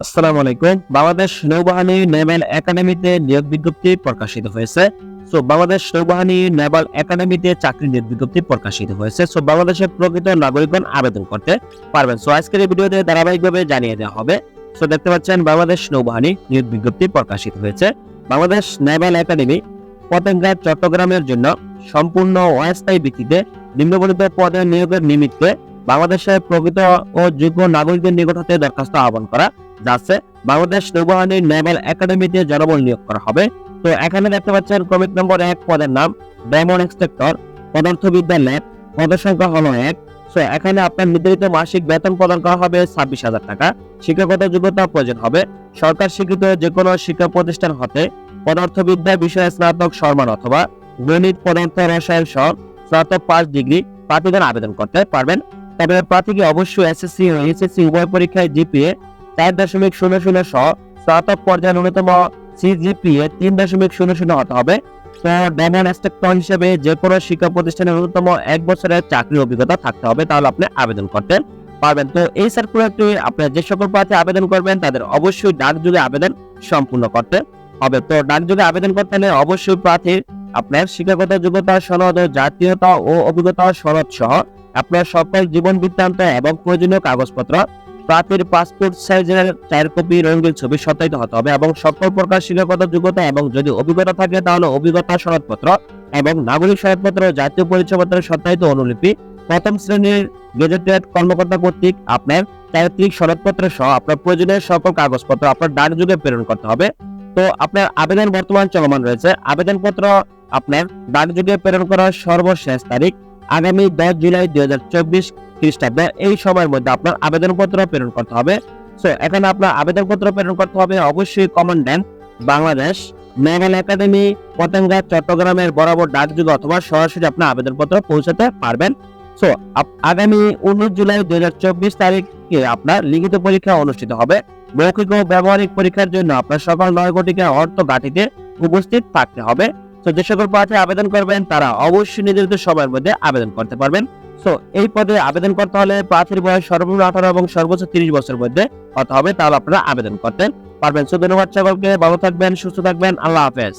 আসসালামু আলাইকুম। বাংলাদেশ নৌবাহিনী নেভাল একাডেমিতে নিয়োগ বিজ্ঞপ্তি প্রকাশিত হয়েছে। সো, বাংলাদেশ নৌবাহিনী নেভাল একাডেমিতে চাকরি নিয়োগ বিজ্ঞপ্তি প্রকাশিত হয়েছে। সো, বাংলাদেশের প্রকৃত নাগরিকগণ আবেদন করতে পারবেন। সো, আজকের এই ভিডিওতে ধারাবাহিকভাবে জানিয়ে দেওয়া হবে। সো, দেখতে পাচ্ছেন বাংলাদেশ নৌবাহিনী নিয়োগ বিজ্ঞপ্তি প্রকাশিত হয়েছে। বাংলাদেশ নেভাল একাডেমি পতেঙ্গা, চট্টগ্রামের জন্য সম্পূর্ণ অস্থায়ী ভিত্তিতে নিম্নবর্ণিত পদে নিয়োগের নিমিত্তে বাংলাদেশের প্রকৃত ও যোগ্য নাগরিকদের নিকট হতে দরখাস্ত আহ্বান করা যাচ্ছে। বাংলাদেশ নৌবাহিনীর নেভাল একাডেমিতে জনবল নিয়োগ করা হবে। তো এখানে দেখতে পাচ্ছেন ক্রমিক নম্বর এক পদের নাম ডায়মন্ড ইন্সপেক্টর পদার্থবিদ্যা ল্যাব পদের সংখ্যা হলো এক। তো এখানে আপনার নির্ধারিত মাসিক বেতন প্রদান করা হবে ছাব্বিশ হাজার টাকা। শিক্ষাগত যোগ্যতা প্রয়োজন হবে। সরকার স্বীকৃত যে কোনো শিক্ষা প্রতিষ্ঠান হতে পদার্থবিদ্যা বিষয়ে স্নাতক সম্মান অথবা গণিত, পদার্থ, রসায়ন সহ স্নাতক পাঁচ ডিগ্রি প্রার্থীগণ আবেদন করতে পারবেন। তবে প্রার্থীকে অবশ্যই এসএসসি ও এইচএসসি উভয় পরীক্ষায় জিপিএ চার দশমিক শূন্য শূন্য সহ স্নাতক পর্যায়ে ন্যূনতম সিজিপিএ তিন দশমিক শূন্য শূন্য হতে হবে। ডায়মন্ড হিসেবে যে কোনো শিক্ষা প্রতিষ্ঠানে ন্যূনতম এক বছরের অভিজ্ঞতা থাকতে হবে, তাহলে আপনি আবেদন করতে পারবেন। তো এই সার্কুলারটি যে সকল প্রার্থী আবেদন করবেন, তাদের অবশ্যই আবেদন সম্পূর্ণ করতে হবে। তো আবেদন করতে হলে অবশ্যই প্রার্থীর আপনার শিক্ষাগত যোগ্যতা, সনদ, জাতীয়তা ও অভিজ্ঞতা সনদ সহ আপনার সকল জীবন বৃত্তান্ত এবং প্রয়োজনীয় কাগজপত্র প্রার্থীর পাসপোর্ট সাইজের চার কপি, রঙিন ছবি সত্যায়িত হতে হবে এবং সকল প্রকার শিক্ষাগত যোগ্যতা এবং যদি অভিজ্ঞতা থাকে তাহলে অভিজ্ঞতা সনদপত্র এবং নাগরিক সনদপত্র, জাতীয় পরিচয়পত্রের সত্যায়িত অনুলিপি, প্রথম শ্রেণির গেজেটেড কর্মকর্তা কর্তৃক আপনার চারিত্রিক সনদপত্র সহ আপনার প্রয়োজনীয় সকল কাগজপত্র আপনার ডাক যুগে প্রেরণ করতে হবে। তো আপনার আবেদন বর্তমান চলমান রয়েছে। আবেদনপত্র আপনার ডাক যুগে প্রেরণ করার সর্বশেষ তারিখ আগামী দশ জুলাই দুই হাজার চব্বিশ খ্রিস্টাব্দে এই সময়ের মধ্যে আপনার আবেদনপত্র প্রেরণ করতে হবে। সো এখানে আপনার আবেদনপত্র প্রেরণ করতে হবে অবশ্যই commandant Bangladesh naval academy Patenga, চট্টগ্রামের বরাবর ডাকযোগে অথবা সরাসরি আপনার আবেদনপত্র পৌঁছাতে পারবেন। সো আগামী উনিশ জুলাই দুই হাজার চব্বিশ তারিখে আপনার লিখিত পরীক্ষা অনুষ্ঠিত হবে। মৌখিক ও ব্যবহারিক পরীক্ষার জন্য আপনার সকাল নয় কোটিকে অর্থ গাঠিতে উপস্থিত থাকতে হবে। তো যে সকল পদে আবেদন করবেন, তারা অবশ্যই নির্ধারিত সময়ের মধ্যে আবেদন করতে পারবেন। তো এই পদে আবেদন করতে হলে প্রার্থীর বয়স সর্বনিম্ন আঠারো এবং সর্বোচ্চ তিরিশ বছর মধ্যে হতে হবে। তাহলে আপনারা আবেদন করতে পারবেন। সো ধন্যবাদ সকলকে। ভালো থাকবেন, সুস্থ থাকবেন। আল্লাহ হাফেজ।